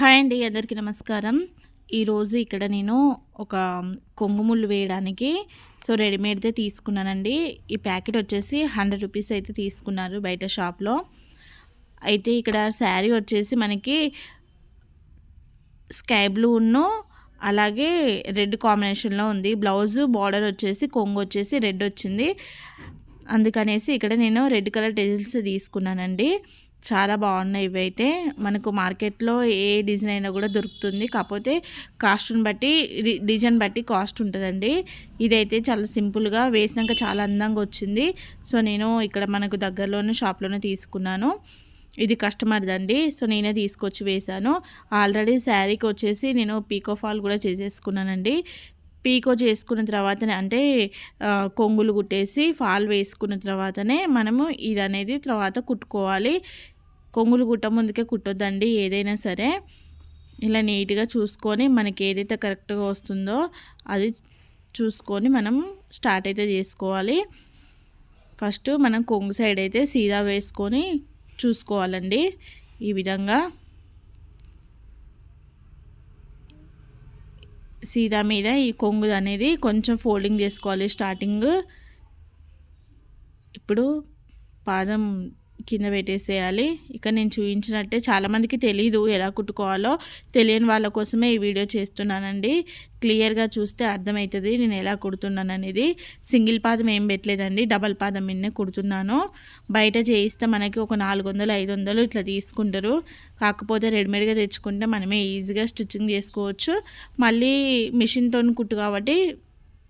Hi అండి అందరికీ నమస్కారం. ఈరోజు ఇక్కడ నేను ఒక కొంగుముళ్ళు వేయడానికి సో రెడీమేడ్దే తీసుకున్నానండి. ఈ ప్యాకెట్ వచ్చేసి హండ్రెడ్ రూపీస్ అయితే తీసుకున్నారు బయట షాప్లో. అయితే ఇక్కడ శారీ వచ్చేసి మనకి స్కై బ్లూను అలాగే రెడ్ కాంబినేషన్లో ఉంది. బ్లౌజు బార్డర్ వచ్చేసి కొంగు వచ్చేసి రెడ్ వచ్చింది. అందుకనేసి ఇక్కడ నేను రెడ్ కలర్ టెజిల్స్ తీసుకున్నానండి. చాలా బాగున్నాయి ఇవైతే. మనకు మార్కెట్లో ఏ డిజైన్ అయినా కూడా దొరుకుతుంది. కాకపోతే కాస్ట్ని బట్టి డిజైన్ బట్టి కాస్ట్ ఉంటుందండి. ఇదైతే చాలా సింపుల్గా వేసినాక చాలా అందంగా వచ్చింది. సో నేను ఇక్కడ మనకు దగ్గరలోనే షాప్లోనే తీసుకున్నాను. ఇది కస్టమర్దండి. సో నేనే తీసుకొచ్చి వేశాను. ఆల్రెడీ శారీకి వచ్చేసి నేను పీకో ఫాల్ కూడా చేసేసుకున్నానండి. పీకో చేసుకున్న తర్వాతనే అంటే కొంగులు కుట్టేసి ఫాల్ వేసుకున్న తర్వాతనే మనము ఇది అనేది తర్వాత కుట్టుకోవాలి. కొంగులు కుట్ట ముందుకే కుట్టొద్దండి ఏదైనా సరే. ఇలా నీట్గా చూసుకొని మనకి ఏదైతే కరెక్ట్గా వస్తుందో అది చూసుకొని మనం స్టార్ట్ అయితే చేసుకోవాలి. ఫస్ట్ మనం కొంగు సైడ్ అయితే సీదా వేసుకొని చూసుకోవాలండి ఈ విధంగా. సీదా మీద ఈ కొంగు అనేది కొంచెం ఫోల్డింగ్ చేసుకోవాలి. స్టార్టింగ్ ఇప్పుడు పాదం కింద పెట్టేసేయాలి. ఇక నేను చూపించినట్టే చాలామందికి తెలీదు ఎలా కుట్టుకోవాలో. తెలియని వాళ్ళ కోసమే ఈ వీడియో చేస్తున్నానండి. క్లియర్గా చూస్తే అర్థమవుతుంది నేను ఎలా కుడుతున్నాను అనేది సింగిల్ పాదం ఏం పెట్టలేదండి. డబల్ పాదం మిన్నే కుడుతున్నాను. బయట చేయిస్తే మనకి ఒక నాలుగు వందలు ఐదు వందలు ఇట్లా తీసుకుంటారు. కాకపోతే రెడీమేడ్గా తెచ్చుకుంటే మనమే ఈజీగా స్టిచ్చింగ్ చేసుకోవచ్చు. మళ్ళీ మిషన్తో కుట్టు కాబట్టి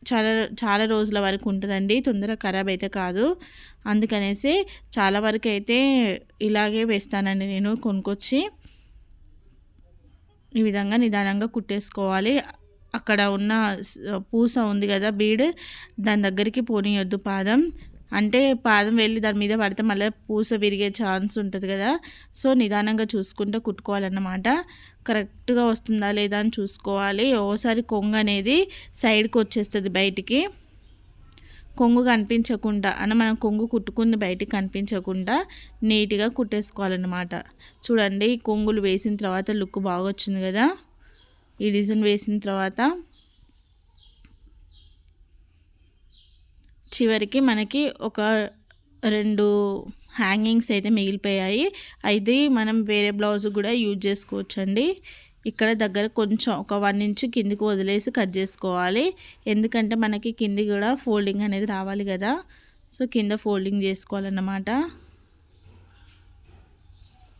చాలా చాలా రోజుల వరకు ఉంటుందండి. తొందరగా ఖరాబ్ అయితే కాదు. అందుకనేసి చాలా వరకు అయితే ఇలాగే వేస్తానండి నేను కొనుక్కొచ్చి. ఈ విధంగా నిదానంగా కుట్టేసుకోవాలి. అక్కడ ఉన్న పూస ఉంది కదా బీడ్ దాని దగ్గరికి పోనీయొద్దు పాదం. అంటే పాదం వెళ్ళి దాని మీద పడితే మళ్ళీ పూస విరిగే ఛాన్స్ ఉంటుంది కదా. సో నిదానంగా చూసుకుంటూ కుట్టుకోవాలన్నమాట. కరెక్ట్గా వస్తుందా లేదా అని చూసుకోవాలి. ఓసారి కొంగు అనేది సైడ్కి వచ్చేస్తుంది బయటికి. కొంగు కనిపించకుండా అని మనం కొంగు కుట్టుకుంది బయటికి కనిపించకుండా నీట్గా కుట్టేసుకోవాలన్నమాట. చూడండి కొంగులు వేసిన తర్వాత లుక్ బాగా వచ్చింది కదా. ఈ డిజైన్ వేసిన తర్వాత చివరికి మనకి ఒక రెండు హ్యాంగింగ్స్ అయితే మిగిలిపోయాయి. అయితే మనం వేరే బ్లౌజ్ కూడా యూజ్ చేసుకోవచ్చండి. ఇక్కడ దగ్గర కొంచెం ఒక వన్ ఇంచ్ కిందికి వదిలేసి కట్ చేసుకోవాలి. ఎందుకంటే మనకి కింది కూడా ఫోల్డింగ్ అనేది రావాలి కదా. సో కింద ఫోల్డింగ్ చేసుకోవాలన్నమాట.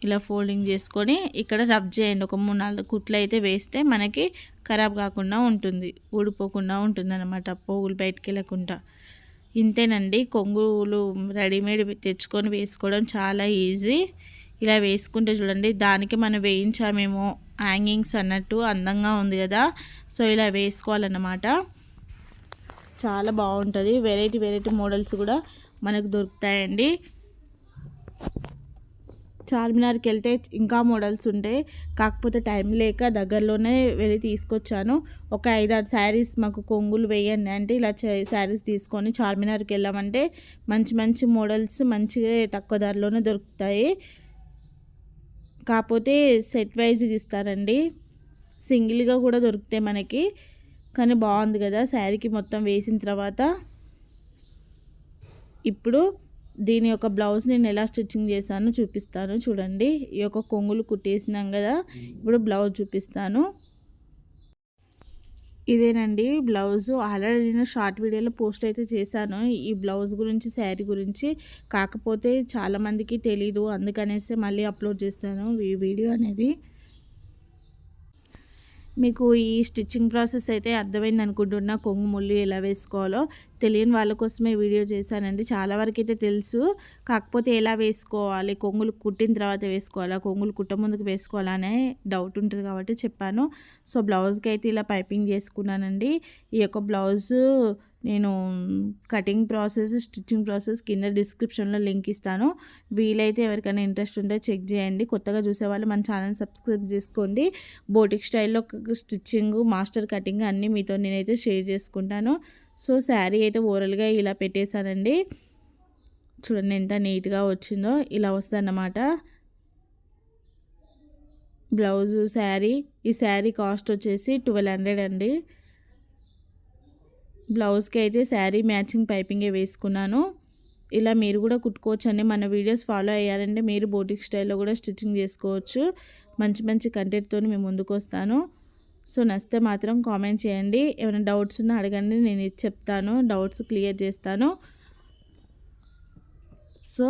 ఇలా ఫోల్డింగ్ చేసుకొని ఇక్కడ రబ్ చేయండి. ఒక మూడు నాలుగు కుట్లు అయితే వేస్తే మనకి ఖరాబ్ కాకుండా ఉంటుంది ఊడిపోకుండా ఉంటుంది అనమాట పోగులు బయటికి వెళ్ళకుండా. ఇంతేనండి. కొంగులు రెడీమేడ్ తెచ్చుకొని వేసుకోవడం చాలా ఈజీ. ఇలా వేసుకుంటే చూడండి దానికి మనం వేయించామేమో హ్యాంగింగ్స్ అన్నట్టు అందంగా ఉంది కదా. సో ఇలా వేసుకోవాలన్నమాట. చాలా బాగుంటుంది. వెరైటీ వెరైటీ మోడల్స్ కూడా మనకు దొరుకుతాయండి. చార్మినార్కి వెళ్తే ఇంకా మోడల్స్ ఉంటాయి కాకపోతే టైం లేక దగ్గరలోనే వెళ్ళి తీసుకొచ్చాను. ఒక ఐదారు శారీస్ మాకు కొంగులు వేయండి అంటే ఇలా శారీస్ తీసుకొని చార్మినార్కి వెళ్ళామంటే మంచి మంచి మోడల్స్ మంచిగా తక్కువ ధరలోనే దొరుకుతాయి. కాకపోతే సెట్ వైజ్ ఇస్తారండి. సింగిల్గా కూడా దొరుకుతాయి మనకి. కానీ బాగుంది కదా శారీకి మొత్తం వేసిన తర్వాత. ఇప్పుడు దీని యొక్క బ్లౌజ్ నేను ఎలా స్టిచ్చింగ్ చేశానో చూపిస్తాను. చూడండి ఈ యొక్క కొంగులు కుట్టేసినాం కదా ఇప్పుడు బ్లౌజ్ చూపిస్తాను. ఇదేనండి బ్లౌజ్. ఆల్రెడీ నేను షార్ట్ వీడియోలో పోస్ట్ అయితే చేశాను. ఈ బ్లౌజ్ గురించి శారీ గురించి కాకపోతే చాలామందికి తెలీదు. అందుకనేసి మళ్ళీ అప్లోడ్ చేస్తాను ఈ వీడియో అనేది. మీకు ఈ స్టిచ్చింగ్ ప్రాసెస్ అయితే అర్థమైంది అనుకుంటున్నా. కొంగు ముళ్ళు ఎలా వేసుకోవాలో. తెలియని వాళ్ళ కోసమే వీడియో చేశానండి. చాలా వరకు అయితే తెలుసు. కాకపోతే ఎలా వేసుకోవాలి? కొంగులు కుట్టిన తర్వాత వేసుకోవాలా? కొంగులు కుట్ట ముందుకు వేసుకోవాలా అనే డౌట్ ఉంటుంది కాబట్టి చెప్పాను. సో బ్లౌజ్కి అయితే ఇలా పైపింగ్ చేసుకున్నానండి. ఈ యొక్క బ్లౌజు నేను కటింగ్ ప్రాసెస్ స్టిచ్చింగ్ ప్రాసెస్ కింద డిస్క్రిప్షన్లో లింక్ ఇస్తాను. వీలైతే ఎవరికైనా ఇంట్రెస్ట్ ఉంటే చెక్ చేయండి. కొత్తగా చూసేవాళ్ళు మన ఛానల్ సబ్స్క్రైబ్ చేసుకోండి. బోటిక్ స్టైల్లో స్టిచ్చింగ్ మాస్టర్ కటింగ్ అన్నీ మీతో నేనైతే షేర్ చేసుకుంటాను. సో శారీ అయితే ఓరల్గా ఇలా పెట్టేశానండి. చూడండి ఎంత నీట్గా వచ్చిందో. ఇలా వస్తుందన్నమాట. బ్లౌజు శారీ ఈ శారీ కాస్ట్ వచ్చేసి ట్వెల్వ్ హండ్రెడ్ అండి. బ్లౌజ్కి అయితే శారీ మ్యాచింగ్ పైపింగే వేసుకున్నాను. ఇలా మీరు కూడా కుట్టుకోవచ్చు అండి మన వీడియోస్ ఫాలో అయ్యారంటే మీరు బోటిక్ స్టైల్లో కూడా స్టిచ్చింగ్ చేసుకోవచ్చు. మంచి మంచి కంటెంట్తో మేము ముందుకు వస్తాను సో నచ్చితే మాత్రం కామెంట్ చేయండి. ఏమైనా డౌట్స్ ఉన్నా అడగండి. నేను ఇది చెప్తాను. డౌట్స్ క్లియర్ చేస్తాను. So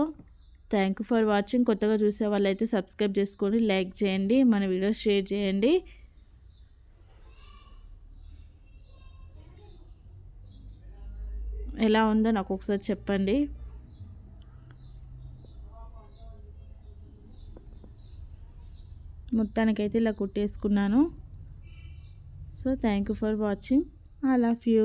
thank you for watching. కొత్తగా చూసే వాళ్ళైతే సబ్స్క్రైబ్ చేసుకోండి. లైక్ చేయండి. మన వీడియోస్ షేర్ చేయండి. ఎలా ఉందో నాకు ఒకసారి చెప్పండి. మొత్తానికైతే ఇలా కుట్టేసుకున్నాను. So thank you for watching I love you